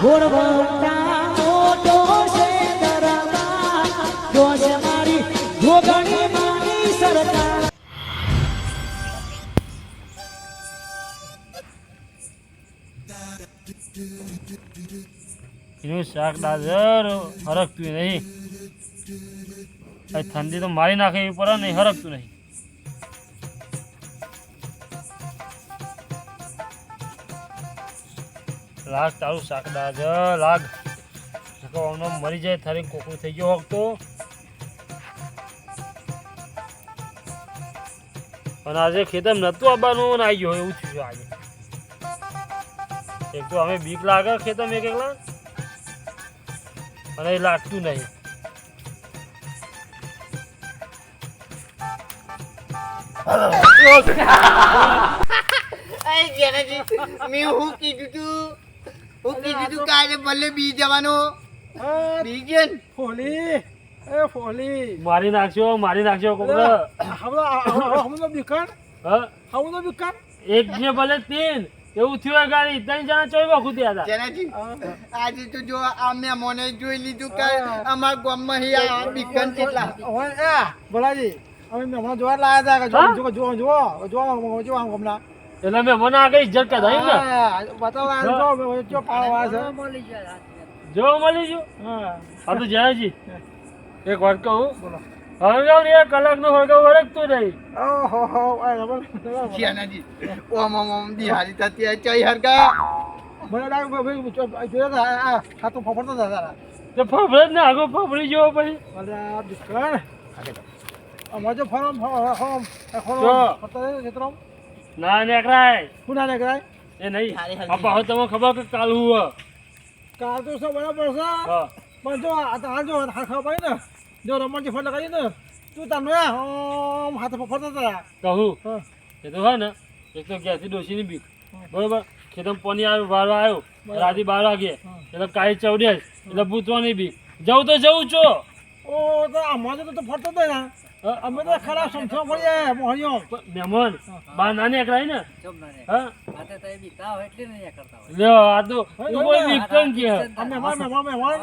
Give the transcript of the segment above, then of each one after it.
ઘોડવટા શાક દાદર હરકતું નહીં. ઠંડી તો મારી નાખે એ પડે નહીં હરકતું નહીં. લાગ તારું શાકદાજ દાદર લાગ. નકર મરી જાય, થારી કોકડું થઈ ગયો હોક તો. અને આજે ખેતર નતું આવવાનું ને આવી ગયો, એવું થયું આજે. એક તો અમે બીક લાગે ખેતર એક એકલા અને એ લાગતું નહીં. મેં હું કીધું તું? હું કીધું તું કાલે આજે ભલે બી જવાનો બી ગયો ફોલી એ ફોલી મારી નાખ્યો મારી નાખશો કોકરો હમણાં બીકણ હા હમનો બીકણ એક જે ભલે તીન એવું થયું ગાડી ત્રણ જણા ચોઈ વખત ત્યાં હતા આજે તો જો આ મેં મને જોઈ લીધું કે અમાર ગામમાં હી આ બિકન કેટલા હોય એ બોલાજી અમે હમણાં જોવા લાયા હતા? જો જો જો જો જો જો હમણાં એટલે મેં મને આગળ ઇજ્જત કરાવી ને? હા, બતાવો આ જો જો જો પાડવા છે. જો મળી જો હા. હા તો જયાજી. એક વાત કહું? બોલો. હળગાવ ને એક કલાકનો હળગાવ હરકતું નહીં. ઓહો હો આ ઓમ ઓમ ઓમ બિહારી થતી આ ચઈ હરગા. મને લાગે ભાઈ જોયા આ આ તો ફફડતો હતા તો ને આગળ ફફડી જવો પછી. અરે આ બીકણ અમારે જો ફરમ ફરમ ફરમ. જો. ના નીકળાય. શું ના નીકળાય? એ નહીં. હારી. તમને ખબર કે કાલ હું કાલ તો બરાબર છે? હા. પણ જો આ તો જો ખબર પડી ને. જો રમણજી ફોન લગાવી ને. તું તમને ઓમ હાથ ફરતા હતા કહું હા? એ તો હા ને એક તો ગેસની ડોસીની બીક. બરોબર? ખેતમ પોની આવ્યું વારો આવ્યો રાતે બાર વાગે એટલે કાંઈ ચવડે એટલે ભૂતવાની બીક. જવું તો જવું છો. ઓ તો આમાં તો ફરતો હતો ને. અમે તો ખરા સમસો પડીએ મોહણીઓ મહેમાન બહાર ના? નીકળાય ને હા? લ્યો આ તો તું કોઈ કે અમે મહેમાન મહેમાન મહેમાન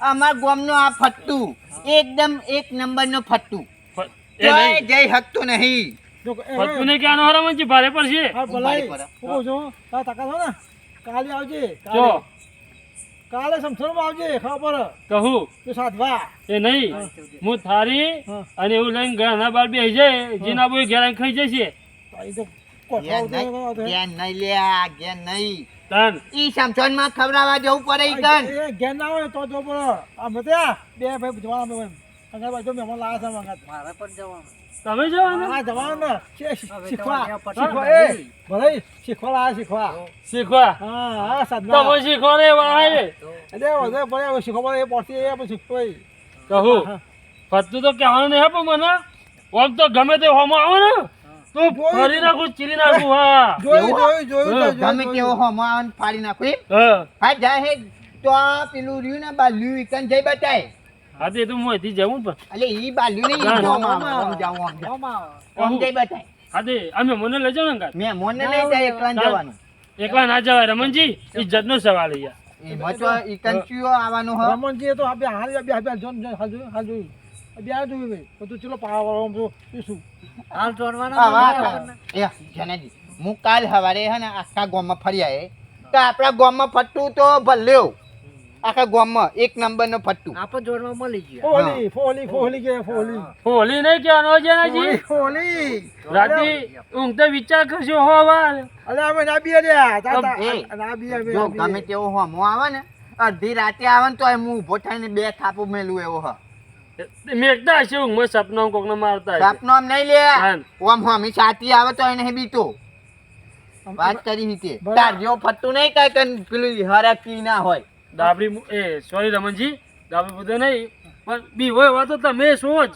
અમારા ગામનો આ ફટ્ટુ. એકદમ એક નંબરનો ફટ્ટુ. એ નહીં. હકતો નહીં. પત્તું ને ક્યાં હરામ છે ભારે પડશે? હા ભલાઈ. પડે. હું કહું છું છો ને. કાલે આવજે કાલે. કાલે સમસોમાં આવજે ખબર? કહું? તું સાધવા. એ નહીં. હું. થારી. અને એવું લઈને ઘરના બાર બેસી જાય જીના બોય ઘેરા ખાઈ જશે તો નહીં ઉતરે. ઘેર નહીં લ્યા ઘેર નહીં. તાન ઈ સમસોનમાં ખવડાવવા જવું પડે ઈ ગન ઘેર ના હોય તો જો પડે. આ? મતે બે ભાઈ જવા અમે અંગા બાજુ મહેમાન લાયા છે મંગાત તમે જવાના હા જવાનું ને. શીખવા. શીખવા. એ ભલે શીખવા લાયા શીખવા. શીખવા? હા હા સાધના. તમે શીખો ને વાય એટલે વધારે ભલે શીખવા એ પડતી એ પછી શીખવાય કહું. ફરતું તો કહેવાનું નહીં પણ મને? આમ તો ગમે તે હોમો આવે ને તો ફરી નાખું ચીરી નાખું હા. જોયું? જોયું જોયું ગમે. તેવો હોમો આવે ને ફાડી નાખું હા. જાય જા હે તો આ પેલું રહ્યું ને બા લ્યુ કન જઈ બતાય. હા તે તો હું અહીંથી જવું પણ એટલે ઈ બાલ્યું નહીં ના, આમ ના, આમ, ના. જઈ બતાય હા તે અમે મને લઈ જાઓ ને કાં મેં મોને લઈ જાય એકલા જવાનું. એકલા ના જવાય રમણજી ઇજ્જતનો સવાલ છે યાર. એમાં તો ઈ કન આવવાનો હ. રમણજી તો આપે હાલ આપે આપે જોન જોન હાલ જોયું હાલ જોયું. બે હાલ જોયું ભાઈ બધું ચલો પાવા એ શું? હા, વાહ. એ જનાજી હું કાલ સવારે હે ને આખા ગામમાં ફરી આયે તો આપણા ગામમાં ફટ્ટુ તો ભલ્યો. આખા ગામમાં એક નંબરનો ફટ્ટુ. ફોલી ફોલી ફોલી કે ફોલી? હોલી નહીં કહેવાનો છે ફોલી ફોલી. રાતે ઊંઘતે વિચાર કરજો હો વાલ અલે અમે ના બી તા તા ના બી અમે જો. ગમે તેવો હોમો આવે ને અડધી રાતે આવે ને તો હું ઊભો થઈને બે થાપો મેલું એવો હ. મેઘતા હશે ઊંઘમાં કોક કોકને મારતા આમ નહીં લે. હા. ઓમ હોમી છાતી આવે તો એને બીતો વાત કરી હતી. તાર જેવો ફટ્ટુ નહીં કાંઈ કન પેલું હરકી ના હોય. ડાબરી એ સોરી રમણજી ડાબરી મુદ્દે નહીં પણ બી હોય તો તમે શું જ.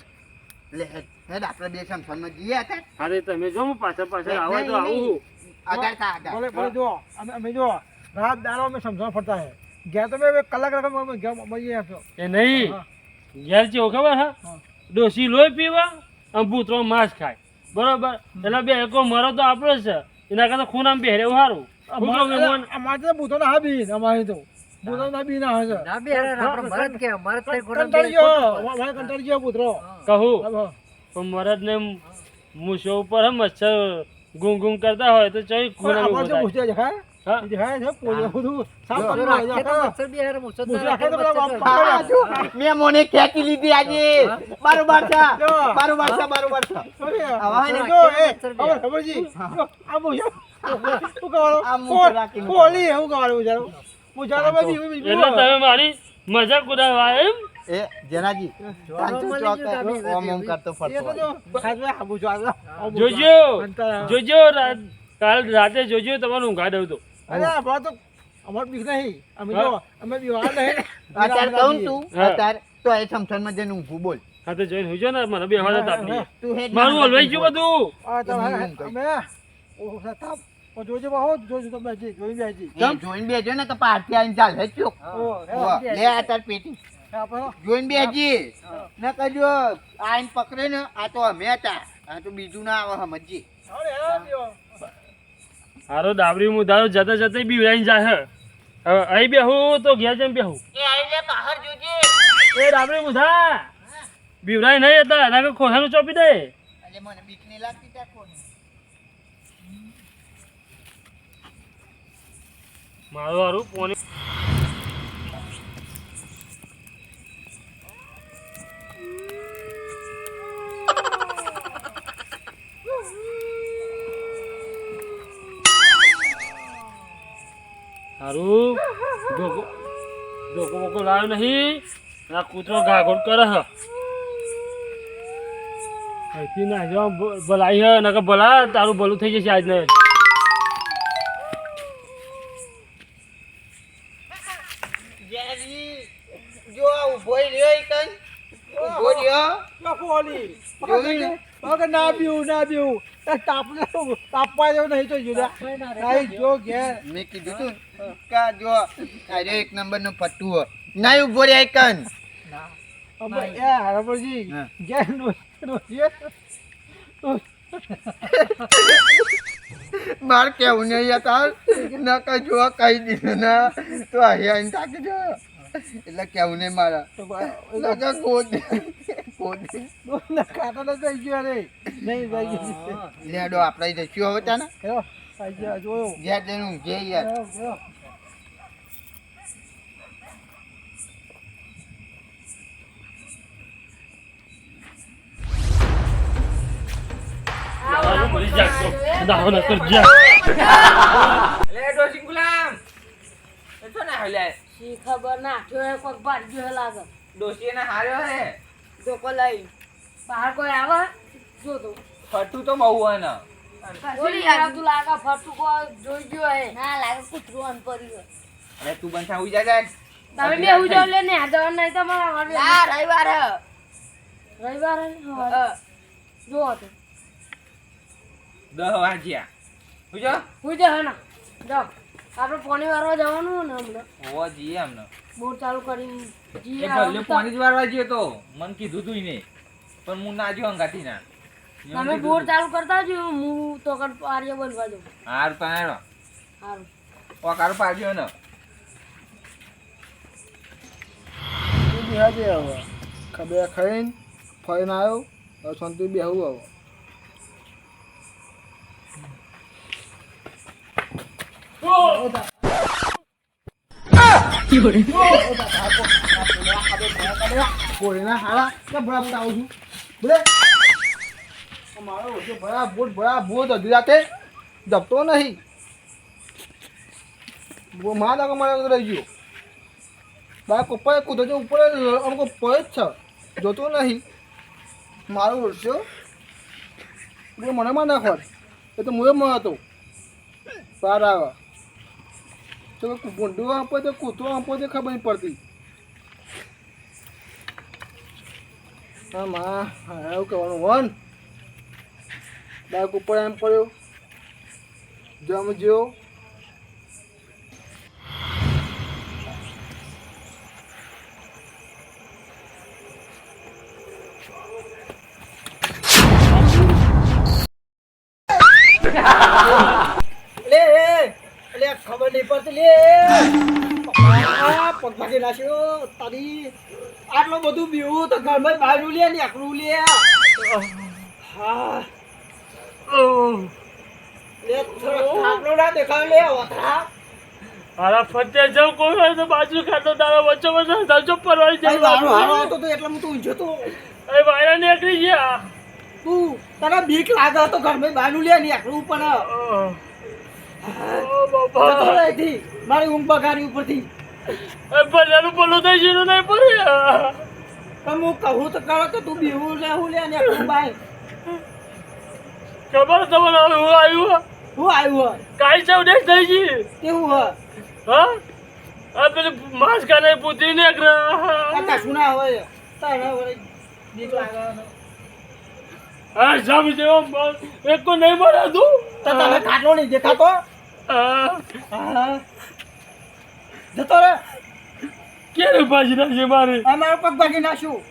લે હેડ આપણે બે સમસનમાં જઈએ હતા. અરે તમે જો હું પાછળ પાછળ આવો તો. આવું આગળ તા આગળ ભલે ભલે જો અમે અમે જો રાત દાડો અમે સમજવા ફરતા હે. ગયા તમે એક કલાક રકમ અમે ગયા મળીએ આપજો એ નહીં. હા. ઘેર જેવો ખબર હા? હા. ડોસી લોહી પીવા અને ભૂતરો માંસ ખાય. બરોબર? એટલે બે એકો મરો તો આપણો છે. એના કરતા ખૂન આમ બેહરે સારું હું? અમારે તો ભૂતો ના હાબી અમારે તો. ના ના ના મરદ મરદ કહું હા, પણ મરદને મૂછો ઉપર મચ્છર ગુમ ગુમ કરતા હોય તો ચોઈ મેં મને ખેંચી લીધી આજે. બરોબર છે. બરોબર છે બરોબર છે ખબર છે? ને, આ મૂછ. શું કહેવાનું? આ બધી એટલે તમે મારી મજાક ઉડાવવા એમ? એ જેનાજી ઓમ ઓમ કરતો ફરતો. જોજો જોજો કાલ રાતે જોજો તમારું ઊંઘા દઉં તો. અરે, અમારે તો અમારે બીક નહીં. અમે જો અમે બીવાના નહીં. અત્યારે કહું તું. અત્યારે તો એ થમથમમાં જઈને ઊંઘું બોલ. હા તો જોઈને હુજો ને મને બે હાડા તાપની મારું હલવાઈ ગયું બધું. જોજો બહુ જોજો તો બેસી જોઈ બેસી. એ જોઈને બેજો ને તો પારથી આવીને ચાલે હે ઉવ્વ, લે આ તાર પેટી. આપણે બેજી ન કહેજો આઈને પકડે ને આ તો અમે હતા. આ તો બીજું ના આવે સમજી અરે હે બીઓ હારો દાબરી મુધારો જતા જતા બીવરાઈને જાય હે. હવે અહીં બેહું તો ઘેર જઈને બેહું. એ આઈને બહાર જોજે. એ ડાબરી મુધા. બીવરાઈ નહીં હતા એના ખોસાનું ચોપી દે. મને બીક નહીં લાગતી ત્યાં મારું હારું પોણી. હારું જોકો જોકો બોકો લાવ્યો નહીં. આ કૂતરો ગાગોડ કરે હ. અહીંથી ના જો ભલાઈ હે, નકર ભલા, તારું ભલું થઈ જશે આજને. ને? પગ ના પીવું ના પીવું તાપને તાપવા જેવું નહીં તો જુદા. નહીં જો ઘેર. મેં કીધું તું કે જો અરે એક નંબરનું પટ્ટું નહીં ઊભો રહ્યા કન એ ઘેર નો માર કેવું નહીં ન કઈ જો દીધું ના. તો અહીંયા તાકી જો એટલે કેવું નહીં મારા. લગા ભાઈ, એટલે કે ગોદ ગોદ ના કાંટા તો થઈ ગયો રે. નહીં થઈ ગયો લેડો આપણે જઈશું હવે થઈ જોયો. જ્યાં જઈને જે યાર. મરી જાગતો દાવો ન કર જા લે શી ખબર ના જોયે કોક ભાગ્યો હે લાગે. ડોસી ને હાર્યો હે? જોકો લઈ. બહાર કોઈ આવે? જો તો. ફટું તો બહુ હે ને. ઓલી યાર તું લાગે ફટું કો જોઈ ગયો હે. ના લાગે કૂતરું અન પડ્યું અરે તું બંધા ઉઈ જા જા. તમે બે ઉઈ જાવ લે ને આ જવાનું નહીં તમારા ઘરે ના રવિવાર. હે રવિવાર હે. જો તો. દહ વાગ્યા. ઉજો હું હે ના જાઓ આપણે પાણી વારવા જવાનું ને હમણાં. હોવા જઈએ હમણાં. બોર ચાલુ કરીને જઈએ ભલે પાણી જ વારવા જઈએ તો. મન કીધું તું ને પણ હું ના જો અંગાથી ના. તમે બોર ચાલુ કરતા જો હું તો કર આર્ય બનવા દઉં હાર પાણો હાર. ઓ કારો પાડ્યો ને તું બિહાજે હવે. ખબર ખાઈને ફરીને આવ્યો હવે શાંતિ બેહું હવે. કે ભરાવતા આવું છું બોલે મારો ઓછો ભરા બોટ ભરા બોટ અડધી રાતે જપતો નહીં માં લાગે રહી ગયો બાર પપ્પાએ કૂદો ઉપર અમુક પડે જ છે જોતો નહીં મારો ઓળખ્યો મને માં નાખો એ તો મુએ માં હતો આવે તો ગુંડું આપો તો કૂતો આપો તો ખબર નહીં પડતી. હા, માં એવું કહેવાનું. વન. બાઈક ઉપર એમ પડ્યો. જમજો ha લે ખબર નહીં પડતી. લે! પગ ભાગી નાખ્યો તારી આટલું બધું બીવું તો ઘરમાં બહાર લે ને એકલું લે. હા. હારા ફતે જાઉં કોઈ હોય તો બાજુ ખાતો તારા વચ્ચે વચ્ચે ધરજો પરવાળી હારો આવતો. તો એટલે હું તું ઊંઝો તો. અરે વાયરા નીકળી ગયા. તું તને બીક લાગે તો ઘરમાં બહાર લે ને એકલું પણ. મારી ઊંઘ બગાડી ઉપરથી. એ ભલ્યાનું થઈ ગયું નહીં પડે. તમે હું કહું તો કરો કે તું બીવું લે હું લે ને બાય. ખબર તમને હવે હું આવ્યું હું? આવ્યું હોય છે ઉદેશ થઈ ગઈ. કેવું હોય હા? આ પેલી માસ કાને પૂતરી ને આ કશું ના હોય તારે વળી બીક લાગવાનો. હા સામે જેવો એક કો નહીં મળે તું. તને ખાટલો નહીં દેખાતો? હા હા જતો રે ક્યારે ભાજી નાખી મારે? આ મારો પગ ભાગી નાખ્યું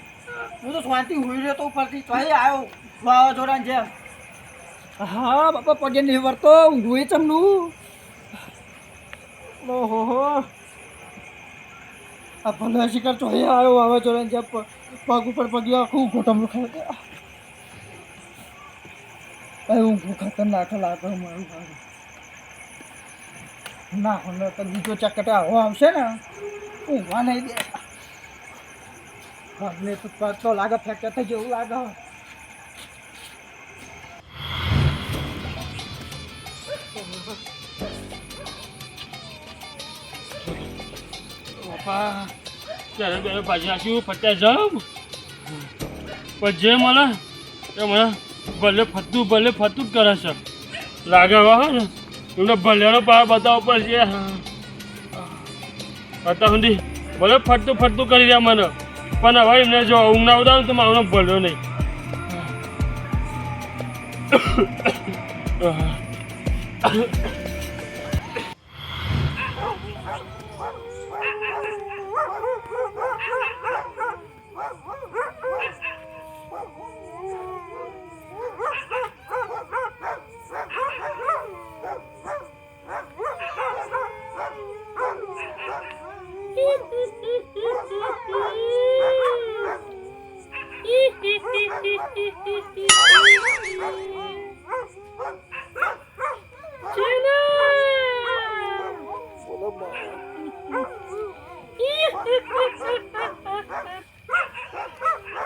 હું તો શાંતિ હુઈ રહ્યો તો ઉપરથી. તો આવ્યો વાવાઝોડાની જેમ. હા બાપા પગે નહીં વળતો. ઊંઘું ચમનું ઓહો હો. આ ભલે શિકાર તો અહીંયા આવ્યો વાવાઝોડાની જેમ. પગ ઉપર પગ આખું ઘોટમનું ખાય કઈ ઊંઘું ખતરનાક લાગે મારું ભાગ ના હવે તો બીજો ચક્કર આવો આવશે ને. ઊંઘવા નહીં દે અમને તો પાછો લાગે ફેક્ટર થઈ જેવું લાગે. બાપા ત્યારે ત્યારે બાજી નાખ્યું પટ્યા જામ પણ મને એ મને ભલે ફતું ભલે ફતું કરે છે. લાગે વાહ એમને ભલેનો પાર બતાવવો પડશે અત્યાર સુધી ભલે ફરતું ફરતું કરી રહ્યા મને પણ હવે એમને જો ઊંઘ ના ઉદાવું તો મારો ભલ્યો નહીં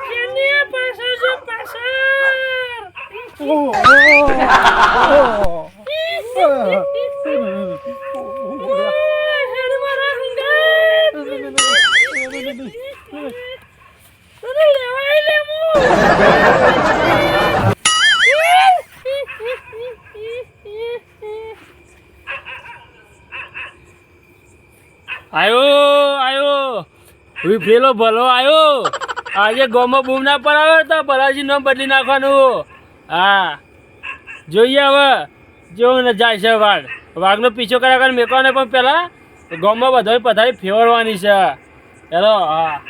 Canê, passagem, passar! Oh, oh, oh. આયો આયો. વિફરેલો ભલો, આયો. આજે ગોમાં બૂમ ના પડાવે તો ભલાજી નામ બદલી નાખવાનું. હા. જોઈએ હવે. જેવું ને જાય છે વાઘ. વાઘનો પીછો કર્યા કરે, મેકવાને પણ પહેલાં ગોમાં બધા પથારી ફેવરવાની છે. હેલો, હા.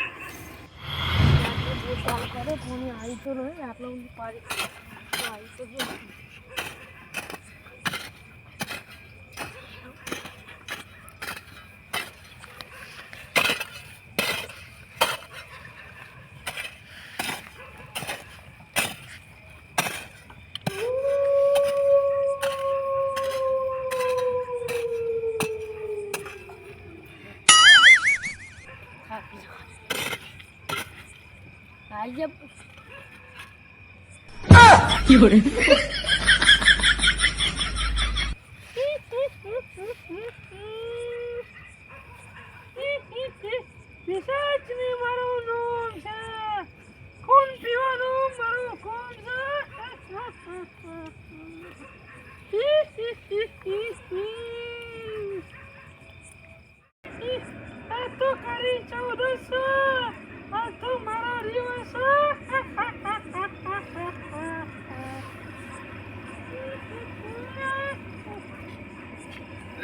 有人。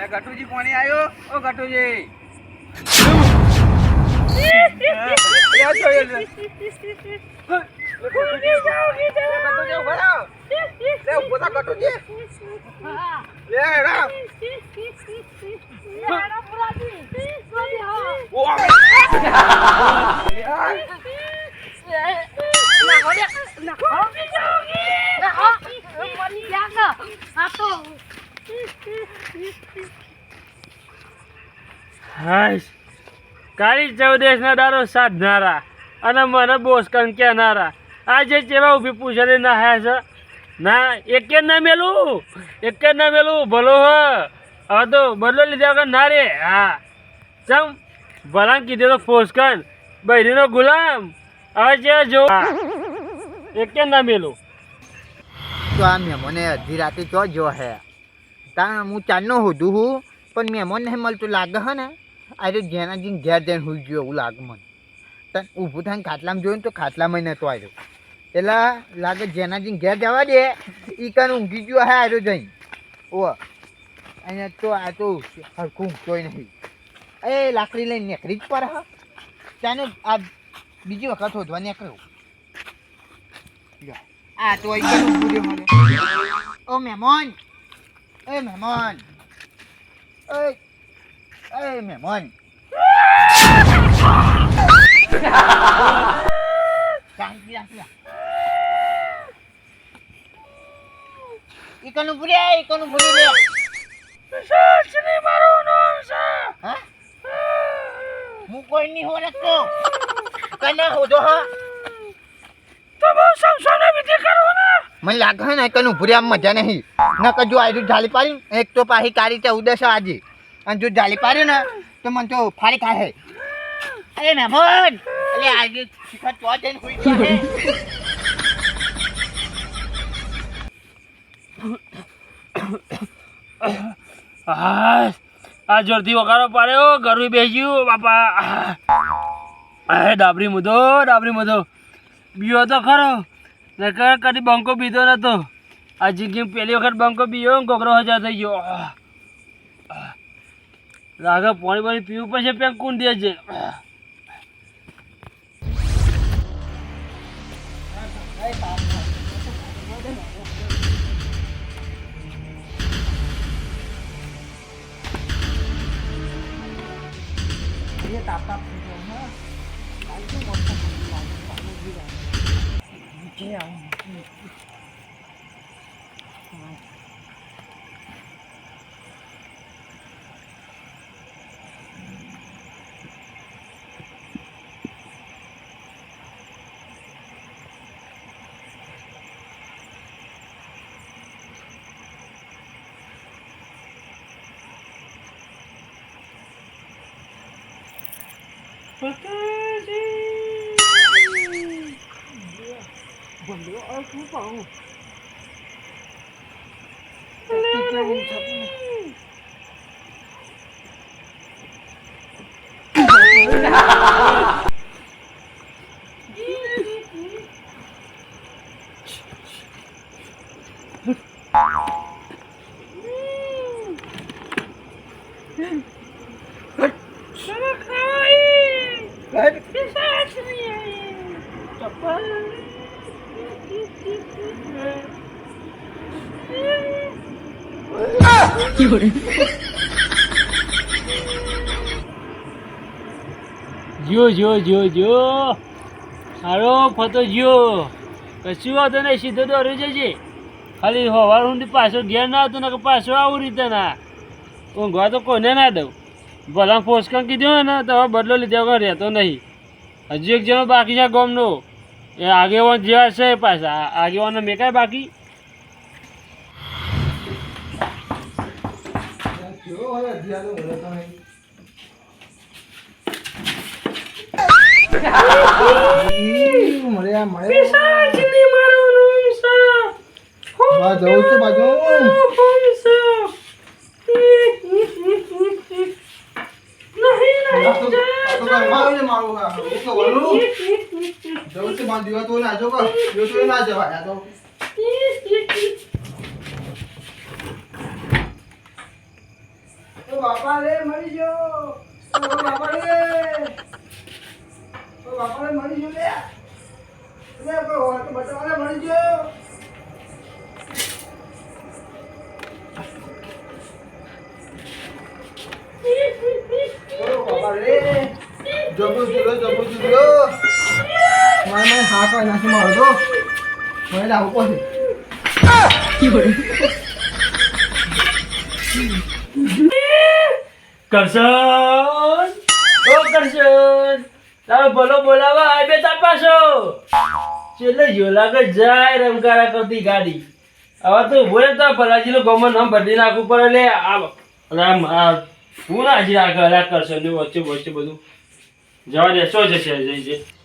એટલે ગટુજી કોની આવ્યો ઓ ગટુજી હા. નાખો. મરી ગયા કે? આ તો હાશ. કાળી ચૌદેશના દારો સાધનારા અને મને બોસકન કહેનારા. આજે ચેવા ઊભી પૂછે ના છે? ના, એકે ના મેલું, એકે ના મેલું, ભલો હ. હવે તો બદલો લીધા વગર ના રે. હા. ચમ ભલા કીધું તો ફોસકન, બૈરીનો ગુલામ. હવે જે જો એકે ના મેલું. તો આ મહેમાને અડધી રાતે ચો જો હે. તાણ હું ચાલનો હોધું હું, પણ મહેમાન નહીં મળતું લાગે હે ને આજે જેના જીને ઘેર જઈને હોઈ ગયો એવું લાગે મને. તને ઊભું થઈને ખાટલામાં જોયું તો ખાટલામાં નહોતો આવ્યો એટલે લાગે જેના જીને ઘેર જવા દે એ કાન ઊંઘી ગયો હે આવ્યો જઈને. ઓ અહીંયા તો આ તો હરખું ઊંઘતોય નહીં. એ લાકડી લઈને નીકળી જ પર હા આ બીજી વખત શોધવા નીકળ્યો. આ તો ઓ મહેમાન એ મહેમાન એ એ મહેમાન શાંતિ રાખ લે. ઈ કનું ભૂલ્યા ઈ કનું ભૂલી લે હા હું કોઈ નહીં હો રખતો કને હોજો હા મને લાગે ને કનું ભૂર્યા મજા નહીં. નકર જો આજુ જાળી પાડી એક તો પાછી કાળી ઉદેશ આજે. અને જો જાળી પાડ્યું ને, તો મને તો ફાડી ખાશે અરે મહેમાન! અરે આજે શિખર તો જઈને હોઈ હે. આ જોરથી વગાડો પાડ્યો ગરવી બેસ્યું, બાપા. અરે ડાબરી મુદો ડાબરી મુદો બીયો તો ખરો. નકર કદી બંકો બીતો નતો. આ જિંદગી પહેલી વખત બંકો ને કોકરો હજાર થઈ ગયો. રાઘવ પાણી પાણી પીવું aqui, ó. 没有二叔走。刘二叔。么可以？来，别杀死你！走吧。જો જો જો જો. સારો ફતો જો. કશું વાંધો નહીં, સીધો દોરી જજે. ખાલી હવાર ઊંડી પાછો ઘેર ના આવતો ને પાછો આવું રીતે ના. ઊંઘવા તો કોને ના દઉં? ભલા પોસ્ટ કીધું ને, તો બદલો લીધા વગર રહેતો નહીં. હજુ એક જણો બાકી છે ગોમનો. એ આગેવાન જેવા છે પાછા. આગેવાન મેકાય બાકી? જવું છે બાજુ? જો જો બાપા રે મરી ગયો. બાપા રે. બાપા રે મરી ગયો લે. લે મારે નાખી મારો જાય રમકારા કરતી ગાડી હવે તો ઊભો ભલાજીનો ગમન નામ બદલી નાખવું પડે લે આ હું ના હજી આગળ આ કરશન વચ્ચે વચ્ચે બધું જવા દે શું જશે જઈ છે